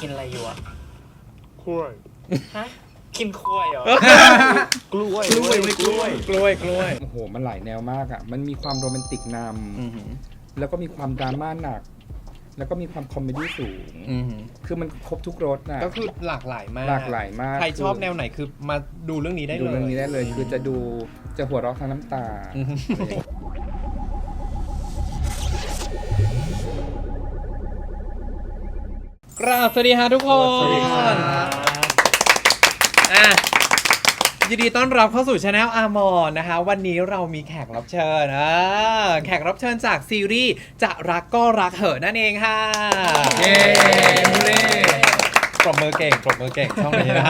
กินอะไรอยู่อะกล้วยฮะกินกล้วยเหรอ กล้วยกล้วยกล้วยกล้วยกล้วยโอ้โห มันหลายแนวมากอะ มันมีความโรแมนติกนอือหือำแล้วก็มีความดราม่าหนัก แล้วก็มีความคอมเมดี้สูงอือหือคือมันครบทุกรสนะก็คือหลากหลายมากหลากหลายมาก ใครชอบคือแนวไหนคือมาดูเรื่องนี้ได้เลย ดูเรื่องนี้ได้เลย คือจะดูจะหัวเราะทั้งน้ำตา กราบสวัสดีฮะทุกคนสวัสดีครับ อะยินดีต้อนรับเข้าสู่ช anel อามอนนะคะ วันนี้เรามีแขกรับเชิญอ่าแขกรับเชิญจากซีรีส์จะรักก็รักเหอะนั่นเองค่ะ เย้มูเล่ ปรบมือเก่งปรบมือเก่งช่องนี้นะ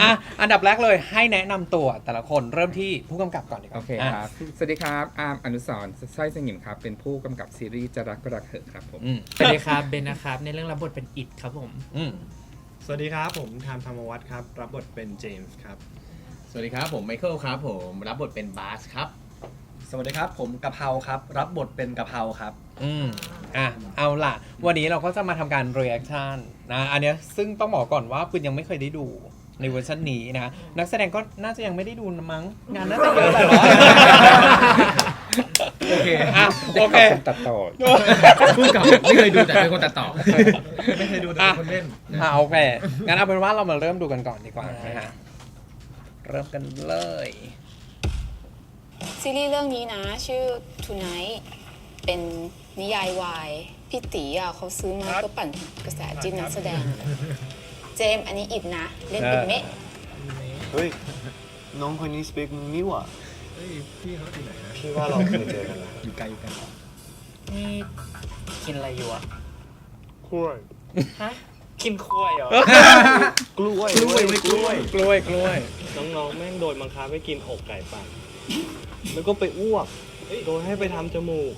อะอันดับแรกเลยให้แนะนำตัวแต่ละคนเริ่มที่ผู้กำกับก่อนดีกว่าโอเคะครับ สวัสดีครับ อาร์มอนุสรณ์สร้อยสงิมครับ เป็นผู้กำกับซีรีส์จะรักก็รักเถอะครับผม อืมสวัสดีครับเบนนะครับในเรื่องรับบทเป็นอิดครับผม อืมสวัสดีครับ ผมทามธรรมวัฒน์ครับ รับบทเป็นเจมส์ครับ สวัสดีครับ ผมไมเคิลครับผม รับบทเป็นบาสครับ สวัสดีครับ ผมกะเพราครับ รับบทเป็นกะเพราครับ อืมอะเอาล่ะ วันนี้เราก็จะมาทำการ reaction นะอันเนี้ยซึ่งต้องบอกก่อนว่าปืนยังไม่เคยได้ดูในเวอร์ชันนี้นะนักแสดงก็น่าจะยังไม่ได้ดูนะมั้งงานน่าจะเยอะแหละเนาะโอเคอะโอเคคนตัดต่อพูดกับไม่เคยดูแต่เป็นคนตัดต่อ ไม่เคยดูแต่อะเป็นคนเล่น อะโอเค งั้นเอาเป็นว่าเรามาเริ่มดูกันก่อนดีกว่านะฮะ เริ่มกันเลย ซีรีส์เรื่องนี้นะ ชื่อ Tonight เป็นนิยายวายพี่ตีอะเขาซื้อมาเพื่อปั่นกระแสจิ้นนักแสดง เจมส์อันนี้อิดนะ เล่นเป็นเมะเฮ้ย น้องคนนี้สเปกนี่หว่ะเฮ้ยพี่เขาที่ไหนนะพี่ว่าเราเคยเจอกันแล้วอยู่ไกลอยู่ไกลนี่กินอะไรอยู่อะกล้วยฮะกินกล้วยเหรอกล้วยกล้วยไม่กล้วยกล้วยกล้วยน้องๆแม่งโดนบังคับให้กินอกไก่ปั่น แล้วก็ไปอ้วก โดนให้ไปทำจมูก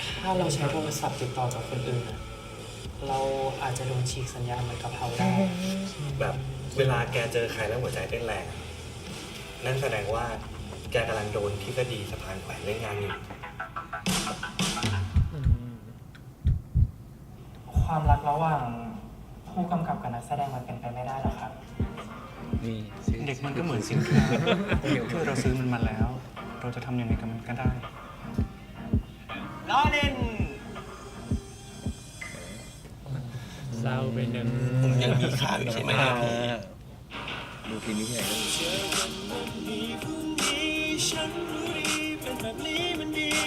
ถ้าเราใช้โทรศัพท์ติดต่อจากคนอื่นอะเราอาจจะโดนฉีกสัญญาณเหมือนกะเพราได้ แบบเวลาแกเจอใครแล้วหัวใจเต้นแรงนั่นแสดงว่าแกกำลังโดนทฤษฎีสะพานแขวนเล่นงานอยู่ ความรักระหว่างผู้กำกับกับนักแสดงมันเป็นไปไม่ได้หรอกครับ นี่เด็กมันก็เหมือนสินค้าคือเราซื้อมันมาแล้ว เราจะทำยังไงกับมันก็ได้ล้อเล่นเศร้าไปหนึ่งผมยังมีข่าวอยู่ใช่ไหมอ่าดูทีนี้ที่ไหนก็มี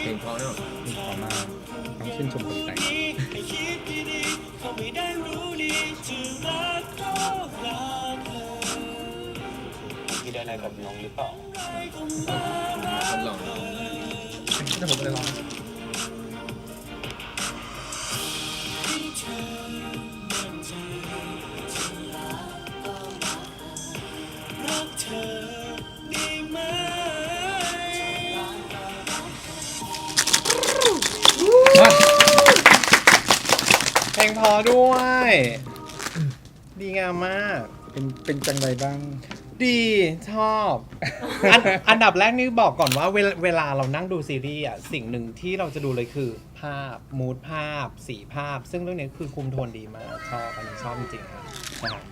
เพลงเพราะเนาะมีความมากต้องชื่นชมคนแต่งคิด อะไรกับน้องหรือเปล่าคนหล่อถ้าผมเลยลองเพลงพอด้วย ดีงามมาก เป็นเป็นจังไรบ้าง ดีชอบอันอันดับแรกนี่บอกก่อนว่าเวลาเวลาเรานั่งดูซีรีส์อะสิ่งหนึ่งที่เราจะดูเลยคือ ภาพมูดภาพ สีภาพ ซึ่งเรื่องนี้คือคุมโทนดีมากชอบอันนี้ชอบจริงๆครับนะฮะ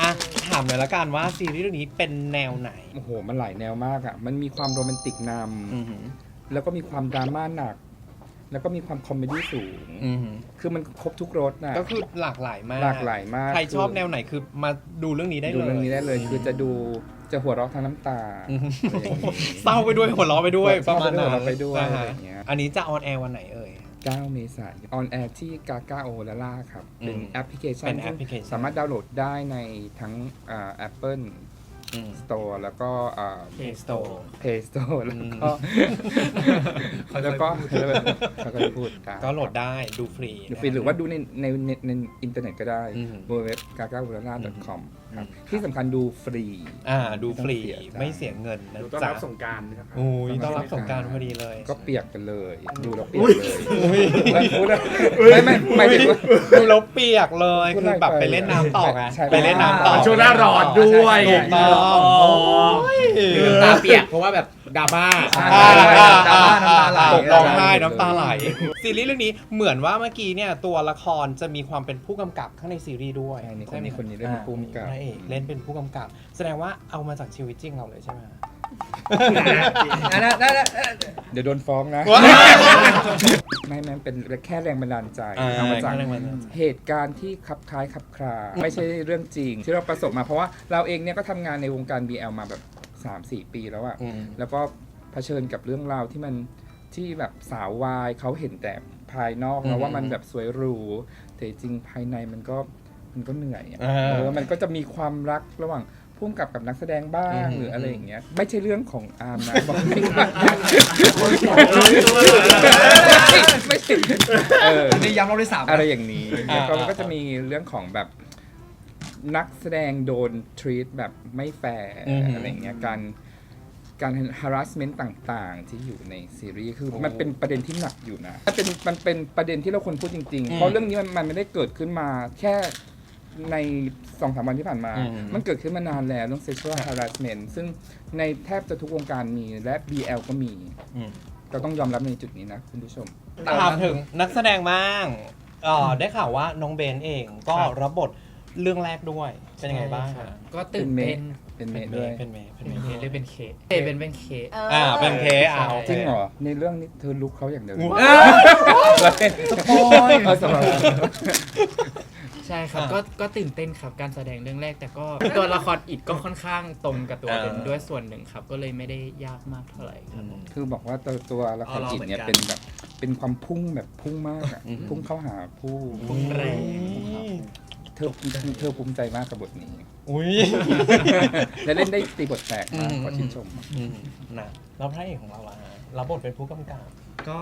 อะถามเลยละกันว่าซีรีส์เรื่องนี้เป็นแนวไหนโอ้โห มันหลายแนวมากอะ มันมีความโรแมนติกนอือหือำแล้วก็มีความดราม่าหนัก แล้วก็มีความคอมเมดี้สูง อือหือคือมันครบทุกรสนะ ก็คือหลากหลายมากหลากหลายมาก ใครชอบคือแนวไหนคือมาดูเรื่องนี้ได้เลยดูเรื่องนี้ได้เลย คือจะดูจะหัวเราะทั้งน้ำตาอือหืออะไรอย่างเงี้ยเศร้าไปด้วยหัวเราะไปด้วยปเศร้าระมาณนั้นไปด้วยหัวเราะไปด้วยนะฮะอะไรอย่างเงี้ย อันนี้จะออนแอร์วันไหนเอ่ย 9 เมษายนออนแอร์ที่กา a าโอลาล่าครับ เป็นอืมแอปพลิเคชันเป็นแอปพลิเคชัน สามารถดาวน์โหลดได้ในทั้งแอปเปิลอืมสโตร์แล้วก็อ่า Play Store Play Store แล้วก็เขาจะแล้วก็พูดเขาก็จะพูดตามก็โหลดได้ดูฟรีดูฟรีหรือว่าดูในในในในอินเทอร์เน็ตก็ได้อืม บนเว็บ g a g a u l a l a com ครับอืมที่สำคัญดูฟรี อ่าดูฟรีไม่ต้องเสียตังค์ไม่เสียเงินนะดูต้อนจ๊ะรับสงกรารนะครับโอ้ยต้อนรับสงกรารพอดีเลย ก็เปียกกันเลย ดูแล้วเปียกเลยแล้วพูดอะไม่ไม่ไม่ถึงว่า ดูแล้วเปียกเลยพูดคือแบบอะไรไปไปเล่นน้ำต่อไงใช่ ไปเล่นน้ำต่อ ช่วงหน้าร้อนด้วยถูกต้องโอ้ยคือน้ำตาเปียกเพราะว่าแบบ ดราม่าอ่าอ่าดราม่าน้ำตาไหล ร้องไห้น้ำตาไหล ซีรีส์เรื่องนี้เหมือนว่าเมื่อกี้เนี่ยตัวละครจะมีความเป็นผู้กำกับข้างในซีรีส์ด้วยใช่ในคนไหมนี้คนนี้เล่นเป็นผู้กำกับ พระเอกเล่นเป็นผู้กำกับ แสดงว่าเอามาจากชีวิตจริงเราเลยใช่ไหมอันนั้นนั่นนั่นเดี๋ยวโดนฟ้องนะ ไม่แม่เป็นแค่แรงบันดาลใจอ่าเอามาจากแค่แรงบันดาลใจ เหตุการณ์ที่คลับคล้ายคลับคลาไม่ใช่เรื่องจริง ที่เราประสบมาเพราะว่าเราเองเนี่ยก็ทำงานในวงการ BL มาแบบ 3-4ปีแล้วอะอืมแล้วก็เผชิญกับเรื่องราวที่มันที่แบบสาววายเขาเห็นแต่ภายนอกอืมแล้วว่ามันแบบสวยหรูแต่จริงภายในมันก็มันก็เหนื่อยอะอ่าเออมันก็จะมีความรักระหว่างพุ่มกับกับนักแสดงบ้างอืมหรืออะไรอย่างเงี้ย ไม่ใช่เรื่องของอาร์มนะบอกไม่ได้ไม่ใช่เออนี่ย้ำรอบที่สามนะอะไรอย่างนี้อ่าแล้วก็อ่าก็จะมีเรื่องของแบบ นักแสดงโดน treat แบบไม่แฟร์อือหือออะไรอย่างเงี้ยการการ harassment ต่างๆ ที่อยู่ในซีรีส์คือโอ้มันเป็นประเด็นที่หนักอยู่นะมันเป็นมันเป็นประเด็นที่เราควรพูดจริงอืๆมเพราะเรื่องนี้มันมันไม่ได้เกิดขึ้นมาแค่ในสองสามวันที่ผ่านมา อืม มันเกิดขึ้นมานานแล้วเรื่อง sexual harassment ซึ่งในแทบจะทุกวงการมีและ BL ก็มีอืมเราต้องยอมรับในจุดนี้นะคุณผู้ชม ถามถึงนักแสดงบ้างเอ่อได้ข่าวว่าน้องเบนเองก็ครับรับบท เรื่องแรกด้วย เป็นยังไงบ้างใช่คะครับก็ตื่นเต้นเป็นเมเป็นย์เมด้วย ย์เป็นเมย์เป็นเป็นเมเคย์หรือเป็นเคเเป็นเป็นเคอ่าเป็นเคสอ่าโอเคจริงเหรอ ในเรื่องนี้เธอลุกเขาอย่างเดียวเลยสปอยเออสปอยใช่ครับอ่าก็ก็ตื่นเต้นครับการแสดงเรื่องแรก แต่ก็ ตัวละครอิดก็ค่อนข้างตรงกับตัวอ่า เป็นด้วยส่วนหนึ่งครับ ก็เลยไม่ได้ยากมากเท่าไหร่ครับคือบอกว่าตัวตัวละครจิตเนี่ยเป็นแบบ เป็นความพุ่งแบบพุ่งมากอะพุ่งเข้าหาผู้พุ่งแรงเธอเธอภูมิใจมากกับบทนี้ อุ้ย และเล่นได้ตีบทแตกมากอืมขอชื่นชม อืมนะแล้วพระเอกของเราล่ะฮะรับบทเป็นผู้กำกับ ก็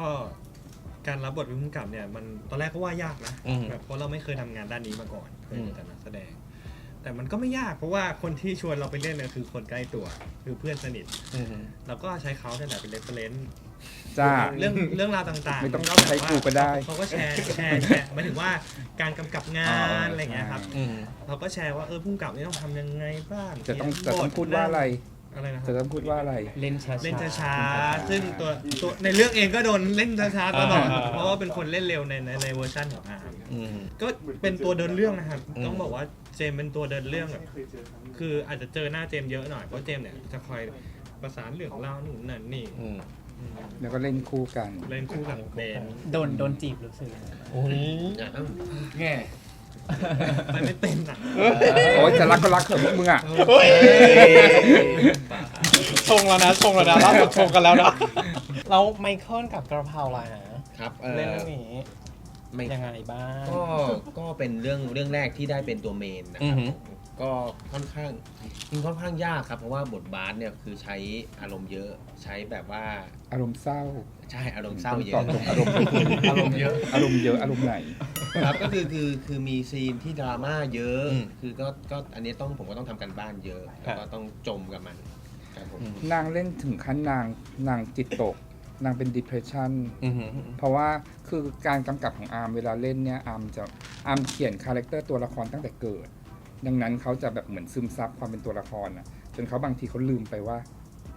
การรับบทเป็นผู้กำกับเนี่ยมันตอนแรกก็ว่ายากนะอืมแบบเพราะเราไม่เคยทำงานด้านนี้มาก่อนเคยอืม เป็นแต่นักแสดง แต่มันก็ไม่ยากเพราะว่าคนที่ชวนเราไปเล่นเนี่ยคือคนใกล้ตัว คือเพื่อนสนิท อืม เราก็ใช้เขาเนี่ยแหละเป็นเรฟเฟรนซ์ จ้าเรื่องเรื่องราวต่างๆไม่ต้องก็แบบใช้ว่ากูก็ได้ เขาก็แชร์แชร์แชร์หมายถึงว่าการกำกับงาอ๋อนอะไรอย่างเงี้ยครับอืมเราก็แชร์ว่าเออผู้กำกับนี่ต้องทำยังไงบ้างจะต้องเขียนจะต้องบทพูดว่าอะไร อะไรนะคจะรับต้องพูดว่าอะไร เล่นช้าๆ เล่นช้าๆๆซึ่งตัวตัวในเรื่องเองก็โดนเล่นช้าๆตลอดอ่า เพราะว่าเป็นคนเล่นเร็วในในในเวอร์ชันของอาร์ม อืม ก็เป็นตัวเดินเรื่องนะครับ อืม ต้องบอกว่าเจมส์เป็นตัวเดินเรื่องแบบคืออาจจะเจอหน้าเจมส์เยอะหน่อยเพราะเจมส์เนี่ยจะคอยประสานเรื่องเล่านู่นนั่นนี่ อืมอืม แล้วก็เล่นคู่กันเล่นคู่กับเบนโดนโดนจีบรู้สึกยังไงบ้างโอ้ยแง่ไปไม่เป็นอะโอ้ยจะรักก็รักเถอะพวกมึงอะชงแล้วนะชงแล้วนะล่าสุดชงกันแล้วนะแล้วไมเคิลกับกระเพราล่ะฮะครับเอ่อเล่นเรื่องนี้ไม่ยังไงบ้างก็ก็เป็นเรื่องเรื่องแรกที่ได้เป็นตัวเมนนะอืคอรับหือก็ค่อนข้างจริงค่อนข้างยากครับเพราะว่าบทบาสเนี่ยคือใช้อารมณ์เยอะใช้แบบว่า อารมณ์เศร้าใช่อารมณ์เศร้าเยตออะบตรงอารมณ์อารมณ์เยอะ อารมณ์เยอะอารมณ์ไหน ครับก็คือคือคือมีซีนที่ดราม่าเยอะ อืม คือก็ก็อันนี้ต้องผมก็ต้องทำกันบ้านเยอะครัแล้วบก็ต้องจมกับมันครับผม นางเล่นถึงขั้นนางนางจิตตก นางเป็น depression อือหือเพราะว่าคือการกำกับของอาร์มเวลาเล่นเนี่ยอาร์มจะอาร์มเขียนคาแรคเตอร์ตัวละครตั้งแต่เกิด ดังนั้นเขาจะแบบเหมือนซึมซับความเป็นตัวละครอะจนเขาบางทีเขาลืมไปว่า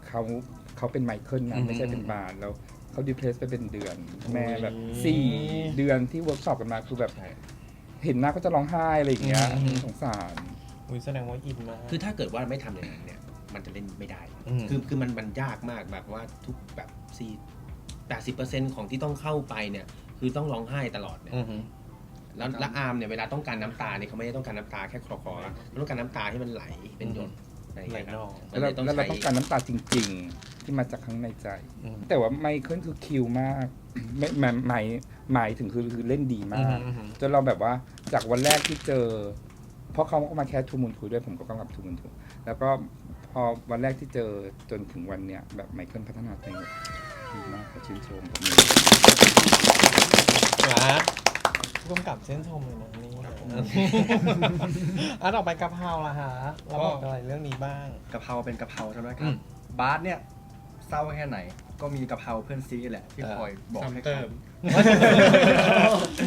เขา เขาเป็นไมเคิลนะไม่ใช่เป็นบาร์แล้วเขาดิเพรสไปเป็นเดือนแม่แบบสี่เดือนที่เวิร์กช็อปกันมาคือแบบใช่เห็นหน้าก็จะร้องไห้อะไรอย่างเงี้ยอืมสงสารอุ้ยแสดงว่าอินมากคือถ้าเกิดว่าไม่ทำอย่างนั้นเนี่ย มันจะเล่นไม่ได้อืมคือคือมันมันยากมากแบบว่าทุกแบบซีแปดสิบเปอร์เซ็นของที่ต้องเข้าไปเนี่ย คือต้องร้องไห้ตลอดเนี่ยอือหือแล้วแล้วอาร์มเนี่ยเวลาต้องการน้ำตาเนี่ยเขาไม่ได้ต้องการน้ำตาแค่คลอคอๆเขาต้องการน้ำตาที่มันไหลเป็นหยด อะไรอย่างเงี้ยคไหลนรัอบงมันแล้วเลยต้องแล้วเราใช้ ต้องการน้ำตาจริง ๆ ที่มาจากข้างในใจ อืม แต่ว่าไมเคิลคือคิวมาก ไม่หมายหมายหมายถึงคือคือเล่นดีมาก อือหือจนเราแบบว่าจากวันแรกที่เจอ เพราะเขาก็มาแคสทูมุนทูด้วยผมก็กำกับทูมุนทูแล้วก็พอวันแรกที่เจอจนถึงวันเนี้ยแบบไมเคิลพัฒนาตัวเองแบบดีมากขอชื่นชมผมเลยนะร่วมกับเส้นชมเลยนะนี่ อันออกไปกะเพราล่ะฮะเราบอกอะไรเรื่องนี้บ้าง กะเพราเป็นกะเพราใช่ไหมคอืรับม บาสเนี่ยเศร้าแค่ไหน ก็มีกะเพราเพื่อนซีแหละที่เออคอยบอกให้ซ้ำเติม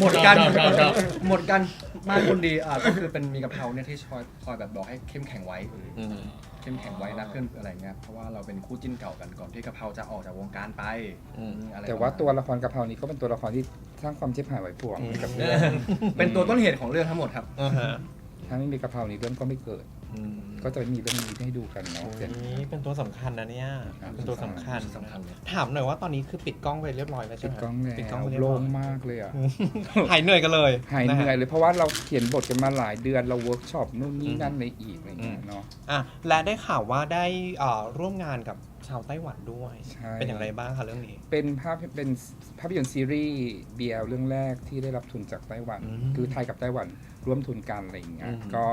หมดกันชอบชอบชอบหมดกัน บ้านคนดีอ่าก็คือเป็นมีกะเพราเนี่ยที่คอยคอยแบบบอกให้เข้มแข็งไว้ อืม เข้มแข็งไว้นะเพื่อนอะไรเงี้ยเพราะว่าเราเป็นคู่จิ้นเก่ากันก่อนที่กะเพราจะออกจากวงการไปอืม อะไรแต่ว่าตัวละครกะเพรานี้ก็เป็นตัวละครที่สร้างความเจ็บหายไว้ปวงให้กับเรื่องเป็นตัวต้นเหตุของเรื่องทั้งหมดครับ อ่าฮะถ้าไม่มีกะเพรานี้เรื่องก็ไม่เกิด อืมก็จะไม่มีเรื่องนี้ให้ดูกันเนาะโอ้ยเป็นตัวสำคัญนะเนี่ยครับ เป็นตัวสำคัญสำคัญเลย ถามหน่อยว่าตอนนี้คือปิดกล้องไปเรียบร้อยแล้วใช่ปิไหดมกล้องแล้วปิดกล้องไปเรียบโล่ร้อยงมากเลยอะ หายเหนื่อยกันเลยหายเหนื่อยะฮะ เลยเพราะว่าเราเขียนบทกันมาหลายเดือนเราเวิร์กช็อปนู่นนี่นั่นในอีกอะไรเงี้ยเนาะ อะและได้ข่าวว่าได้เอ่อร่วมงานกับชาวไต้หวันด้วย ใช่ เป็นอย่างไรบ้างคะเรื่องนี้ เป็นภาพเป็นภาพยนตร์ซีรีส์ BL เรื่องแรกที่ได้รับทุนจากไต้หวัน อืมคือไทยกับไต้หวันร่วมทุนกันอะไรอย่างเงี้ยอืม ก็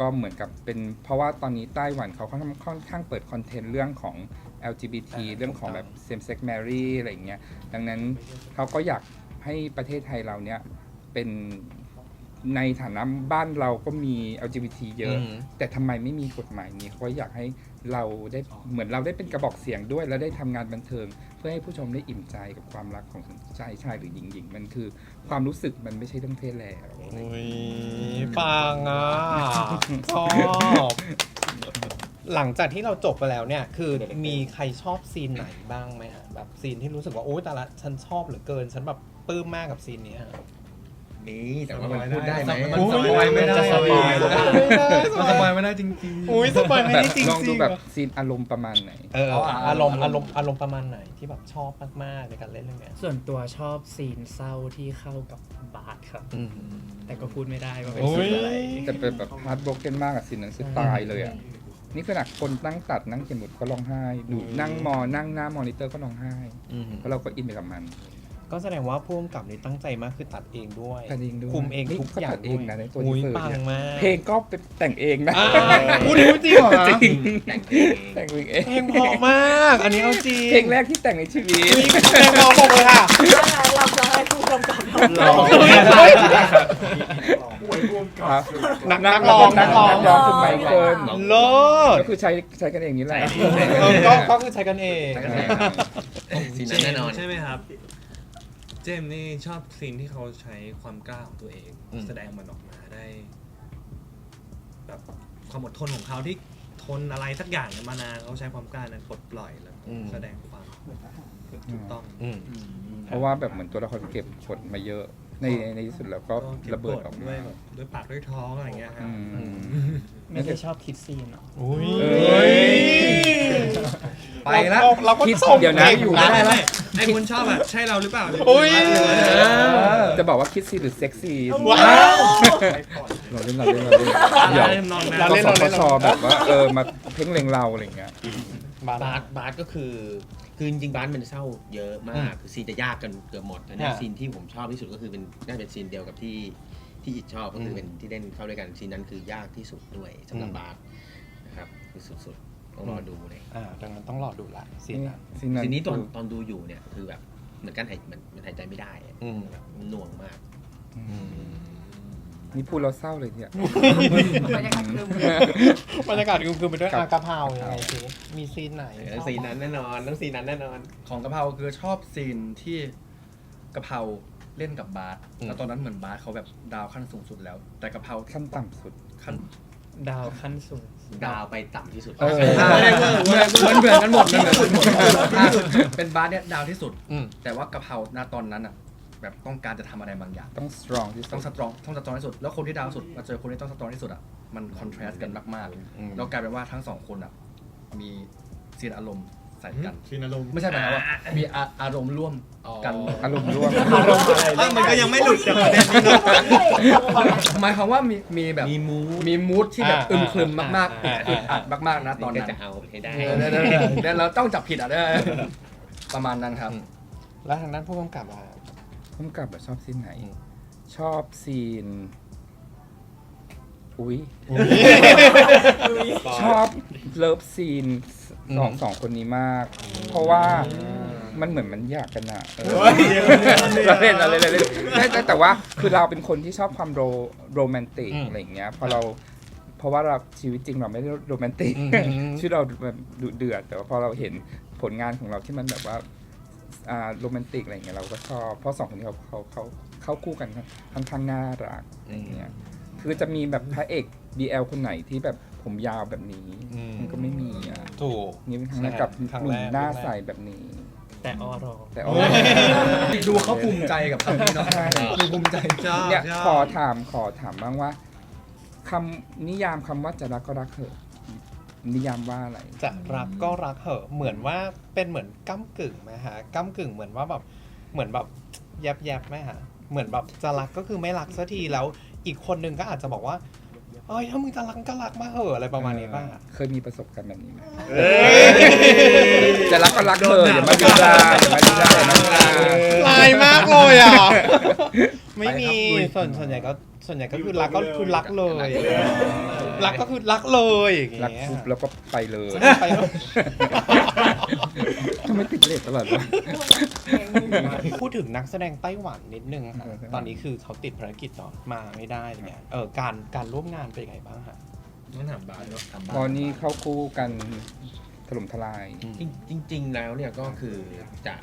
ก็เหมือนกับเป็นเพราะว่าตอนนี้ไต้หวันเขาค่อนข้างค่อนข้างเปิดคอนเทนต์เรื่องของ LGBT เรื่องของแบบ same sex marry อะไรอย่างเงี้ยดังนั้นเขาก็อยากให้ประเทศไทยเราเนี้ยเป็นในฐานะบ้านเราก็มี LGBT เยอะ อืม แต่ทำไมไม่มีกฎหมายนี้เขาก็อยากให้เราได้เหมือนเราได้เป็นกระบอกเสียงด้วย แล้วได้ทำงานบันเทิงเพื่อให้ผู้ชมได้อิ่มใจกับความรักของชายชายหรือหญิงหญิงมันคือ ความรู้สึกมันไม่ใช่เรื่องเพศแล้วอุ้ยปังอะชอบหลังจากที่เราจบไปแล้วเนี่ย คือมีใครชอบซีนไหนบ้างไหมฮะแบบซีนที่รู้สึกว่าโอ้ยแต่ละฉันชอบเหลือเกิน ฉันแบบปลื้มมากกับซีนนี้ฮะ นี่แต่ว่ามันพูดได้ไหมมันสปอยไม่ได้จะสปอยไม่ได้ มันสปอยไม่ได้จริงอุ้ยสปอยไม่ได้จริงลองๆดูแบบซีนอารมณ์ประมาณไหน เออเอาอะอารมณ์อารมณ์อารมณ์ประมาณไหนที่แบบชอบมากๆในการเล่นเรื่องเนี้ยส่วนตัวชอบซีนเศร้าที่เข้ากับบาสครับอืมแต่ก็พูดไม่ได้ว่าเป็นโอ้ซียนอะไรแต่เป็นแบบฮาร์ดบรกเกนมากอะซีนนั้นคือตายเลยอะนี่ขนาดคนนั่งตัดนั่งเขียนบทก็ร้องไห้ดูนั่งมอนั่งหน้ามอนิเตอร์ก็ร้องไห้อืมเพราะเราก็อินไปกับมัน ก็แสดงว่าผู้กำกับนี่ตั้งใจมากคือตัดเองด้วยตัดเองด้วยคุมเองนี่ทุกก็อย่างตัดเองนะในตัวอุ้ยที่เปิดปังเนี่ยมากเพลงก็เป็นแต่งเองนะอ่าพูดจริงเหรอจริงแต่งเองแต่งเองเองเพลงเพราะมาก อันนี้เอาจริงเพลงแรกที่แต่งในชีวิตเพลงเพราะบอกเลยค่ะ เราจะให้ผู้กำกับทำร้องครับ นักนักร้องนักร้อง นักร้องคือไมเคิลเลิศก็คือใช้ใช้กันเองนี่แหละ เออก็ก็คือใช้กันเอง ใช้กันเองซีนนั้นแน่นอน ใช่ไหมครับ เจมส์นี่ชอบซีนที่เขาใช้ความกล้าของตัวเอง อืม แสดงมันออกมาได้ แบบความอดทนของเขาที่ทนอะไรสักอย่างมานานเขาใช้ความกล้านั้นปลดปล่อยแล้วแสดงความถูกต้อง อืม เพราะว่าแบบเหมือนตัวละครเก็บกดมาเยอะ ในในที่สุดแล้วก็ก็ระเบิดออกด้มาวยแบบด้วยปากด้วยท้องอะไรเงี้ยครับ อืม ไม่ได้ชอบคิดซีนเหรอ อุ้ย เอ้ย ไปแล้วเราเราก็คิดชมเดี๋ยวนะก่งอยู่ไม่ได้ไม่ ไอ้คุณชอบอะใช่เราหรือเปล่าอุ้ย จะบอกว่าคิดซีหรือเซ็กซี่ว้าว เราเล่นเราเล่นเราเล่นเดี๋เดี๋ยยววนอนเรานะเล่น กสทชแบบว่าเออมาเพ่งเล็งเราอะไรอย่างเงี้ยบาบาสสบาสก็คือคือจริงๆบาสมันเศร้าเยอะมากคือซีนจะยากกันเกือบหมดแต่เนี่ยอะซีนที่ผมชอบที่สุดก็คือเป็นน่าจะเป็นซีนเดียวกับที่ที่อิดชอบก็คือเป็นที่เล่นเข้าด้วยกันซีนนั้นคือยากที่สุดด้วยสำหรับบาสนะครับคือสุดๆ ต้องรอดูเลยอ่าดังนั้นต้องรอดูละซีนนั้นซีนนั้นซีนนี้ตอนคือตอนดูอยู่เนี่ยคือแบบเหมือนกันหายเหมือนมันหายใจไม่ได้อะอืมแบบมันหน่วงมาก นี่พูดเราเศร้าเลยเนี่ย บรรยากาศครึมบรรยากาศคือคือไปด้วยครับ อากาเพรายังไงสิมีซีนไหนเออซีนนั้นแน่นอนต้องซีนนั้นแน่นอน ของกะเพราคือชอบซีนที่กะเพราเล่นกับบาสแล้วตอนนั้นเหมือนบาสเขาแบบดาวขั้นสูงสุดแล้ว แต่กะเพราขั้นต่ำสุดขั้น ดาวขั้นสูง ดาวไปต่ำที่สุดเออเหมือนเหมือนเหมือนกันหมดเหมือนกันหมดอะเป็นบาสเนี่ยดาวที่สุด อืมแต่ว่ากะเพราณตอนนั้นอะแบบต้องการจะทำอะไรบางอย่าง ต้อง strong ที่สุต้อดงสตรองต้องสตรองที่สุด แล้วคนที่ดาวสุดมาเจอคนที่ต้องสตรองที่สุดอะมันคอนทราสต์กันมากอืม ๆแล้วกลายเป็นว่าทั้งสองคนอะมีซีนอารมณ์ใส่กันซีนอารมณ์ไม่ใช่หมายความว่ามีอาอารมณ์ร่วม กันอารมณ์ร่วมว่ามันก็ยังไม่หลุดจากประเด็นนี้นะหมายความว่ามีมีแบบมีมูมีมูดที่แบบอ่าอึมครึมมากอ่าๆอึดอัดมากๆนะตอนก็นั้นจะเอาให้ได้เออเดี๋ยวเดี๋ยวเดี๋ยวเราต้องจับผิดอะเด้อประมาณนั้นครับ แล้วทางด้านผู้กำกับอะผมกลับแบบชอบซีนไหนอืมชอบซีนอุ้ยชอบเลิฟซีนสองสองคนนี้มาก เพราะว่า มันเหมือนมันอยากกันอะเออเราเล่นเราเล่นเราเล่นแต่แต่แต่ว่าคือเราเป็นคนที่ชอบความโรโรแมนติกอืมอะไรอย่างเงี้ยพอเราเพราะว่าเราชีวิตจริงเราไม่ได้โรแมนติกอืม ชีวิตเราแบบดุเดือด แต่ว่าพอเราเห็นผลงานของเราที่มันแบบว่าอ่าโรแมนติกอะไรอย่างเงี้ยเราก็ชอบเพราะสองคนนี้เขาเขาเขาเข้าคู่กันค่อนข้างน่ารักอะไรเงี้ยคือจะมีแบบพระเอก BL คนไหนที่แบบผมยาวแบบนี้ อืม มันก็ไม่มีอะ ถูก นี่เป็นครั้งแรกกับครั้งหนุ่แรมกหน้าครั้งแรกใสแบบนี้ แต่ออรอ แต่โอ้ดูเขาภูมิใจกับคำนี้เนาะใช่ดูภูมิใจชอบเนี่ยชอบขอถามขอถามบ้างว่าคำนิยามคำว่าจะรักก็รักเถอะนิยามว่าอะไร จะรักก็รักเหอะเหมือนว่าเป็นเหมือนก้ากึ่งไหมฮะก้ากึ่งเหมือนว่าแบบเหมือนแบบแยบแยบๆไหมฮะเหมือนแบบจะรักก็คือไม่รักสักทีแล้วอีกคนนึงก็อาจจะบอกว่าเอ้ยถ้ามึงจะรักก็รักมาเหอะอะไรประมาณนี้ป่ะ เคยมีประสบการณ์แบบนี้ไหม จะรักก็รักเธออย่ามาดูดาอย่ามาดูดาอย่ามาดูดาลายมากเลยอะ ไม่มีส่วนส่วนใหญ่ก็ส่วนใหญ่ก็คือรักก็คือรักเลย รักก็คือรักเลยอย่างรักเงี้ยปุ๊บแล้วก็ไปเลยไปแล้วทำไมติดเลทตลอดวะ พูดถึงนักแสดงไต้หวันนิดนึงค่ะเออตอนนี้คือเขาติดภารกิจเนาะมาไม่ได้อะไรเงี้ยเออการการร่วมงานเป็นยังไงบ้างฮะต้องถามบาสเนาะถามบาสตอนนี้เข้าคู่กันถ ล่มทลาย จริงจริง ๆ แล้วเนี่ยก็คือจะ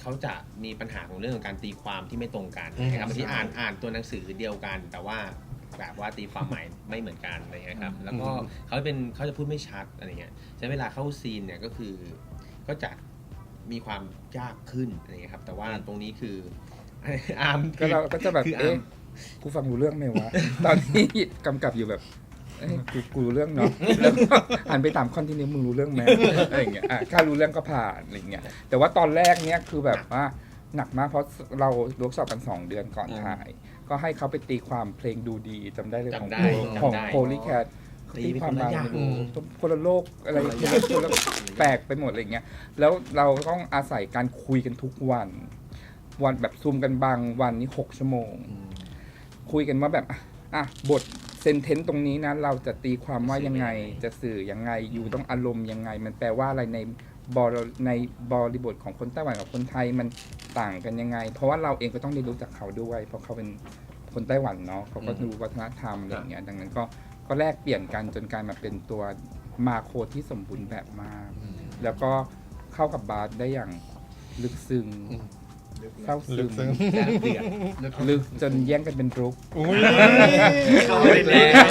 เขาจะมีปัญหาของเรื่องของการตีความที่ไม่ตรงกันนะครับอืมบางทีอ่านอ่านตัวหนังสือเดียวกัน แต่ว่าแบบว่าตีความหมายไม่เหมือนกันอะไรเงี้ยครับ แล้วก็เขาเป็นเขาจะพูดไม่ชัดอะไรเงี้ยใช้เวลาเข้าซีนเนี่ยก็คือก็จะมีความยากขึ้นอะไรเงี้ยครับ แต่ว่าตรงนี้คืออาร์มก็เราก็จะแบบคืออาเอ๊ะร์มกูฟังรู้เรื่องไหมวะ ตอนที่กำกับอยู่แบบ เอ้ยกูกูรู้เรื่องเนาะแล้วก็หันไปถามคอนติเนียมึงรู้เรื่องไหมอะไรอย่างเงี้ยอะถ้ารู้เรื่องก็ผ่านอะไรอย่างเงี้ยแต่ว่าตอนแรกเนี้ยคือแบบว่าหนักมากเพราะเราเวิร์กช็อปกัน 2 เดือนก่อนถ่าย ก็ให้เขาไปตีความเพลงดูดีจำได้เลยของจำได้ของจำได้ โพลีแคทตีตีไปความคนละมาอย่าง ไม่รู้คนละโลกอะไรอย่างเงี้ยคนละแปลกไปหมดอะไรอย่างเงี้ยแล้วเราต้องอาศัยการคุยกันทุกวัน วันแบบซูมกันบางวันนี่หกชั่วโมง คุยกันว่าแบบอะอะบท เซนเทนต์ตรงนี้นะเราจะตีความว่ายังไงจะสื่อยังไงอยู่ต้องอารมณ์ยังไง มันแปลว่าอะไรในบรในบริบทของคนไต้หวันกับคนไทยมันต่างกันยังไง เพราะว่าเราเองก็ต้องเรียนรู้จากเขาด้วย เพราะเขาเป็นคนไต้หวันเนาะเขาก็รู้วัฒนธรรมอะไรอย่างเงี้ยดังนั้นก็ก็แลกเปลี่ยนกันจนกลายมาเป็นตัวมาโครที่สมบูรณ์แบบมากแล้วก็เข้ากับบาสได้อย่างลึกซึ้ง เศร้าซึมเดือดลึกจนแย่งกันเป็นรุกเอาอีกแล้ว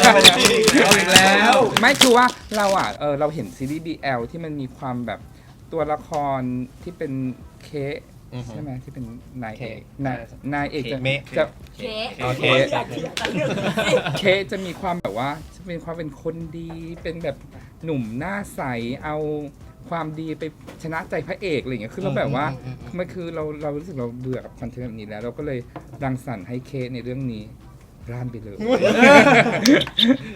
เอาอีกแล้วไม่คือว่าเราอะเออเราเห็นซีรีส์ BL ที่มันมีความแบบตัวละครที่เป็นเคสอือฮึ ใช่ไหมที่เป็นนายเอกเคนายนายเอกจะเคเมะ จะเค้กโอเค เคสจะมีความแบบว่าจะเป็นความเป็นคนดีเป็นแบบหนุ่มหน้าใสเอา ความดีไปชนะใจพระเอกอะไรอย่างเงี้ยคือเราแบบว่าอืมอืมอืมมันคือเราเรารู้สึกเราเบื่อกับคอนเทนต์แบบนี้แล้ว เราก็เลยรังสรรค์ให้เคสในเรื่องนี้ร่านไปเลย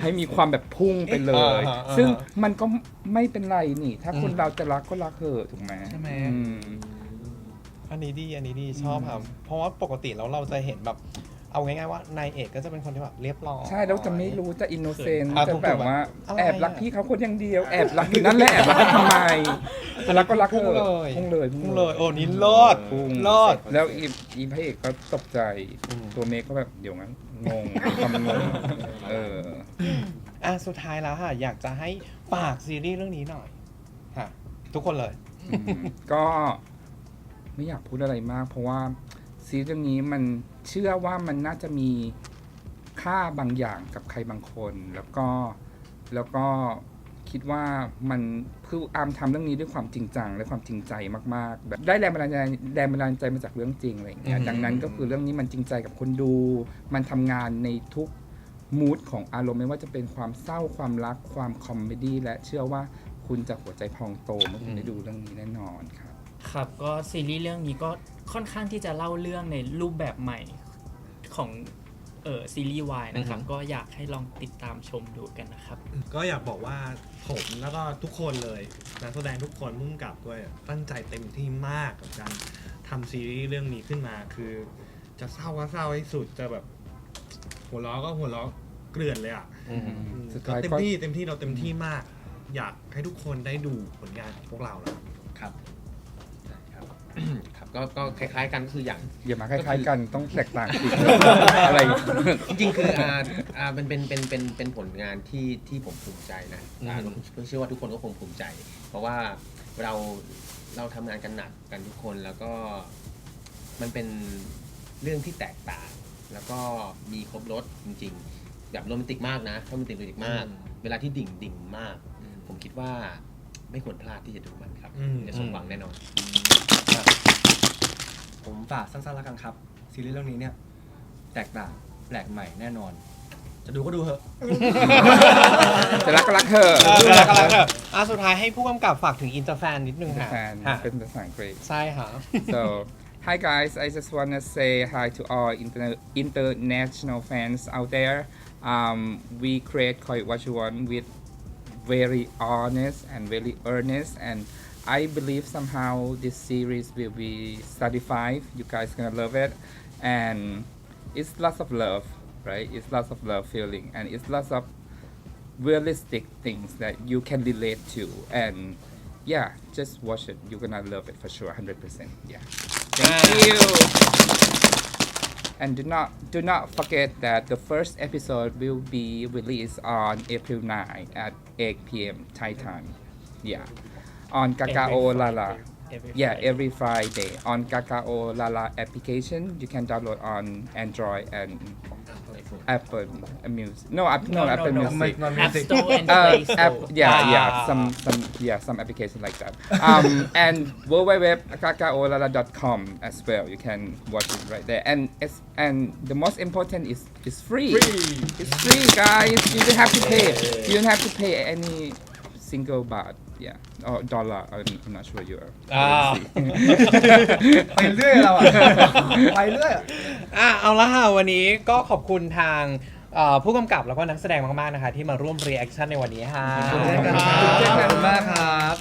ให้มีความแบบพุ่งไปเลย อ่าฮะอ่าฮะซึ่งมันก็ไม่เป็นไรนี่ ถ้าคนเราจะรักก็รักเถอะถูกไหมใช่ไหม อืม อันนี้ดีอันนี้ดีชอบครับเพราะว่าปกติแล้วเราจะเห็นแบบ เอาง่ายๆว่านายเอกก็จะเป็นคนที่แบบเรียบร้อย ใช่แล้วจะไม่รู้จะอินโนเซนต์อะจะแบบว่าอะไรอะแอบรักพี่เขาคนอย่างเดียวแอบรักอยู่นั่นแหละแอบรักเขาทำไมจะรักก็รักเถพุ่งอะเลยพุ่งเลยพุ่งเลย โอ้นี่เลิศพุ่งเลิศ แล้วอีอีพระเอกก็ตกใจอืม ตัวเมฆก็แบบเดี๋ยวงั้นงงความงงเออ อะสุดท้ายแล้วค่ะ อยากจะให้ฝากซีรีส์เรื่องนี้หน่อยค่ะทุกคนเลย อืมก็ไม่อยากพูดอะไรมาก เพราะว่าซีรีส์เรื่องนี้มัน เชื่อว่ามันน่าจะมีค่าบางอย่างกับใครบางคน แล้วก็แล้วก็คิดว่ามันคืออาร์มทำเรื่องนี้ด้วยความจริงจังและความจริงใจมากๆแบบได้แรงบันดาลใจแรงบันดาลใจมาจากเรื่องจริงอะไรอย่างเงี้ยอืมดังนั้นก็คือเรื่องนี้มันจริงใจกับคนดู มันทำงานในทุกมูดของอารมณ์ไม่ว่าจะเป็นความเศร้าความรักความคอมเมดี้และเชื่อว่าคุณจะหัวใจพองโตเมื่อคุณได้ดูเรื่องนี้แน่นอนครับ ครับก็ซีรีส์เรื่องนี้ก็ ค่อนข้างที่จะเล่าเรื่องในรูปแบบใหม่ของเออซีรีส์วายนะครับอือฮึก็อยากให้ลองติดตามชมดูกันนะครับ ก็อยากบอกว่าผมแล้วก็ทุกคนเลยนักแสดงทุกคนมุ่งกับด้วยตั้งใจเต็มที่มากกับการทำซีรีส์เรื่องนี้ขึ้นมาคือ จะเศร้าก็เศร้าให้สุดจะแบบ หัวเราะก็หัวเราะเกลื่อนเลยอะอืมสุดก็ท้ายเต็มก็ที่เต็มที่เราเต็มที่มาก อยากให้ทุกคนได้ดูผลงานของพวกเราแล้วครับ ครับก็ก็คล้าย ๆ กันก็คืออย่าง อย่ามาคล้ายๆกันต้องแตกต่างสิ อะไร จริงๆคืออ่าอ่าเป็นเป็นเป็นเป็นเป็นผลงานที่ที่ผมภูมิใจนะอ่าอืมผมเชื่อว่าทุกคนก็คงภูมิใจ เพราะว่าเราเราทำงานกันหนักกันทุกคนแล้วก็มันเป็นเรื่องที่แตกต่าง แล้วก็มีครบรถจริง ๆ แบบโรแมนติกมากนะโรแมนติกโรแมนติกมากเวลาที่ดิ่งดิ่งมาก ผมคิดว่าไม่ควรพลาดที่จะดูมันครับอืม จะสมหวังแน่นอน ผมฝากสั้นๆแล้วกันครับ ซีรีส์เรื่องนี้เนี่ย แตกต่างแปลกใหม่แน่นอน จะดูก็ดูเถอะ จะรักก็รักเธอเออแล้วก็แล้วก็อะสุดท้ายให้ผู้กำกับฝากถึงอินเตอร์แฟนนิดนึงค่ะแฟนค่ะเป็นภาษาอังกฤษ ใช่ค่ะ so hi guys i just want to say hi to all inter- international fans out there um, we create quite what you want with very honest and very earnest and i believe somehow this series will be satisfied you guys gonna love it. And it's lots of love right? It's lots of love feeling. And it's lots of realistic things that you can relate to. And yeah just watch it. You're gonna love it for sure 100% yeah. Thank you. And do not do not forget that the first episode will be released on april 9 at 8 p.m thai time. Yeah on kakao lala Every yeah Friday. every friday on kakao lala application you can download on android and apple music no, app, no, No, no, apple no. music App Store and uh, Play Store. app, yeah, Ah. yeah, some, some, yeah, some application like that. Um, and www.kakaolala.com as well. You can watch it right there. And it's and the most important is it's free. It's free, guys. You don't have to pay. You don't have to pay any single baht. Yeah, or dollar. I'm, I'm not sure you are. อ้าว ไปเรื่อยเราอะไปเรื่อยอะอะเอาละค่ะวันนี้ก็ขอบคุณทางเอ่อผู้กำกับแล้วก็นักแสดงมากๆนะคะ ที่มาร่วมรีแอคชั่นในวันนี้ค่ะขอบคุณครับขอบคุณมากครับ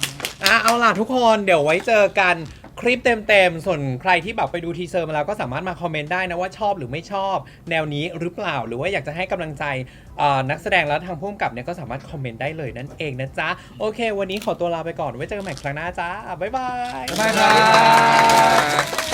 อะเอาล่ะทุกคนเดี๋ยวไว้เจอกัน คลิปเต็มๆ ส่วนใครที่แบบไปดูทีเซอร์มาแล้วก็สามารถมาคอมเมนต์ได้นะว่าชอบหรือไม่ชอบ แนวนี้หรือเปล่าหรือว่าอยากจะให้กำลังใจเอ่อนักแสดงแล้วทางผู้กำกับเนี่ยก็สามารถคอมเมนต์ได้เลยนั่นเองนะจ๊ะ โอเค วันนี้ขอตัวลาไปก่อนไว้เจอกันใหม่ครั้งหน้าจ้าบ๊ายบาย บ๊ายบายครับ